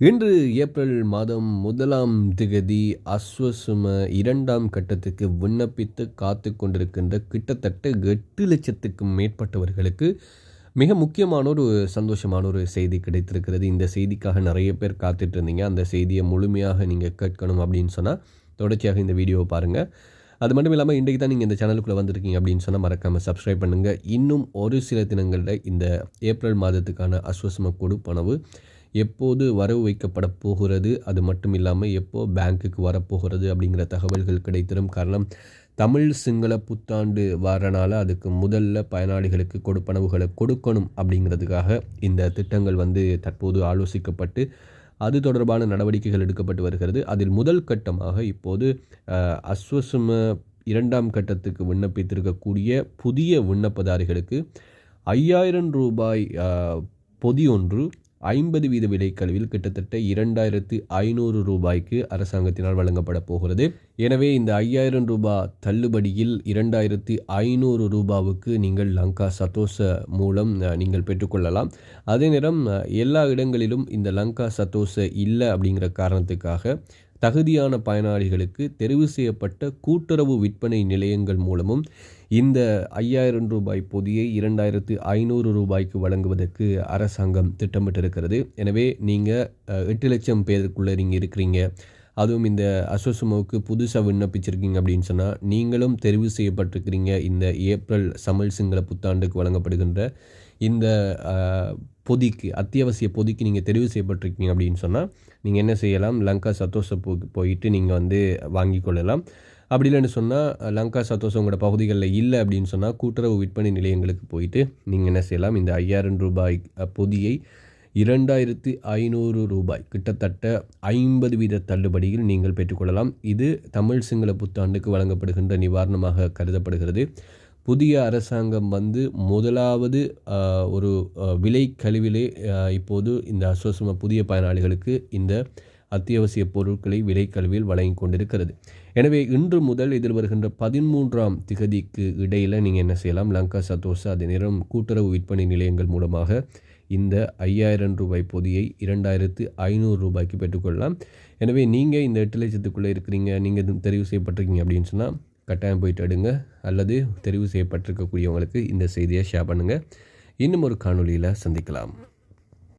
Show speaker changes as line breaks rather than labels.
இன்று ஏப்ரல் மாதம் முதலாம் திகதி அஸ்வசும இரண்டாம் கட்டத்துக்கு விண்ணப்பித்து காத்து கொண்டிருக்கின்ற கிட்டத்தட்ட எட்டு லட்சத்துக்கும் மேற்பட்டவர்களுக்கு மிக முக்கியமான ஒரு சந்தோஷமான ஒரு செய்தி கிடைத்திருக்கிறது. இந்த செய்திக்காக நிறைய பேர் காத்துட்டு இருந்தீங்க. அந்த செய்தியை முழுமையாக நீங்கள் கேட்கணும் அப்படின்னு சொன்னால் தொடர்ச்சியாக இந்த வீடியோவை பாருங்கள் அது மட்டும் இல்லாமல் இன்றைக்கு தான் நீங்கள் இந்த சேனலுக்குள்ளே வந்திருக்கீங்க அப்படின்னு சொன்னால் மறக்காமல் சப்ஸ்கிரைப் பண்ணுங்கள் இன்னும் ஒரு சில தினங்களில் இந்த ஏப்ரல் மாதத்துக்கான அஸ்வசம கொடுப்பனவு எப்போது வரவு வைக்கப்பட போகிறது அது மட்டும் இல்லாமல் எப்போ பேங்க்குக்கு வரப்போகிறது அப்படிங்கிற தகவல்கள் கிடைத்திடும். காரணம் தமிழ் சிங்கள புத்தாண்டு வரனால அதுக்கு முதல்ல பயனாளிகளுக்கு கொடுப்பனவுகளை கொடுக்கணும் அப்படிங்கிறதுக்காக இந்த திட்டங்கள் வந்து தற்போது ஆலோசிக்கப்பட்டு அது தொடர்பான நடவடிக்கைகள் எடுக்கப்பட்டு வருகிறது. அதில் முதல் கட்டமாக இப்போது அஸ்வசும இரண்டாம் கட்டத்துக்கு விண்ணப்பித்திருக்கக்கூடிய புதிய விண்ணப்பதாரிகளுக்கு ஐயாயிரம் ரூபாய் பொதி ஒன்று ஐம்பது வீத விலைக்கழிவில் கிட்டத்தட்ட இரண்டாயிரத்து ஐநூறு ரூபாய்க்கு அரசாங்கத்தினால் வழங்கப்பட போகிறது. எனவே இந்த ஐயாயிரம் ரூபாய் தள்ளுபடியில் இரண்டாயிரத்து ஐநூறு ரூபாவுக்கு நீங்கள் லங்கா சத்தோச மூலம் நீங்கள் பெற்றுக்கொள்ளலாம் அதே நேரம் எல்லா இடங்களிலும் இந்த லங்கா சத்தோச இல்லை அப்படிங்கிற காரணத்துக்காக தகுதியான பயனாளிகளுக்கு தெரிவு செய்யப்பட்ட கூட்டுறவு விற்பனை நிலையங்கள் மூலமும் இந்த ஐயாயிரம் ரூபாய் பொதியை இரண்டாயிரத்து ஐநூறு ரூபாய்க்கு வழங்குவதற்கு அரசாங்கம் திட்டமிட்டிருக்கிறது. எனவே நீங்கள் எட்டு லட்சம் பேருக்குள்ளே நீங்கள் இருக்கிறீங்க. அதுவும் இந்த அசோசுமோவுக்கு புதுசாக விண்ணப்பிச்சிருக்கீங்க அப்படின்னு சொன்னால் நீங்களும் தெரிவு செய்யப்பட்டிருக்கிறீங்க. இந்த ஏப்ரல் சமல் சிங்கள புத்தாண்டுக்கு வழங்கப்படுகின்ற இந்த பொதிக்கு அத்தியாவசிய பொதிக்கு நீங்கள் தெரிவு செய்யப்பட்டிருக்கீங்க அப்படின்னு சொன்னால் நீங்கள் என்ன செய்யலாம்? லங்கா சத்தோசப்புக்கு போயிட்டு நீங்கள் வந்து வாங்கி கொள்ளலாம். அப்படி இல்லைன்னு சொன்னால் லங்கா சத்தோசம் உங்களோட பகுதிகளில் இல்லை அப்படின்னு சொன்னால் கூட்டுறவு விற்பனை நிலையங்களுக்கு போயிட்டு நீங்கள் என்ன செய்யலாம்? இந்த ஐயாயிரம் ரூபாய் பொதியை இரண்டாயிரத்து ஐநூறு ரூபாய் கிட்டத்தட்ட ஐம்பது வீத தள்ளுபடியில் நீங்கள் பெற்றுக்கொள்ளலாம் இது தமிழ் சிங்கள புத்தாண்டுக்கு வழங்கப்படுகின்ற நிவாரணமாக கருதப்படுகிறது. புதிய அரசாங்கம் வந்து முதலாவது ஒரு விலை கழிவிலே இப்போது இந்த அஸ்வசம புதிய பயனாளிகளுக்கு இந்த அத்தியாவசிய பொருட்களை விலை கல்வியில் வழங்கி கொண்டிருக்கிறது. எனவே இன்று முதல் எதிர்வருகின்ற பதிமூன்றாம் திகதிக்கு இடையில் நீங்கள் என்ன செய்யலாம்? லங்கா சதோசா அதே நேரம் கூட்டுறவு விற்பனை நிலையங்கள் மூலமாக இந்த ஐயாயிரம் ரூபாய் பொதியை இரண்டாயிரத்து ஐநூறு ரூபாய்க்கு பெற்றுக்கொள்ளலாம். எனவே நீங்கள் இந்த எட்டு லட்சத்துக்குள்ளே இருக்கிறீங்க நீங்கள் தெரிவு செய்யப்பட்டிருக்கீங்க அப்படின்னு சொன்னால் கட்டாயம் போயிட்டு எடுங்க. அல்லது தெரிவு செய்யப்பட்டிருக்கக்கூடியவங்களுக்கு இந்த செய்தியை ஷேர் பண்ணுங்கள் இன்னும் ஒரு காணொலியில் சந்திக்கலாம்.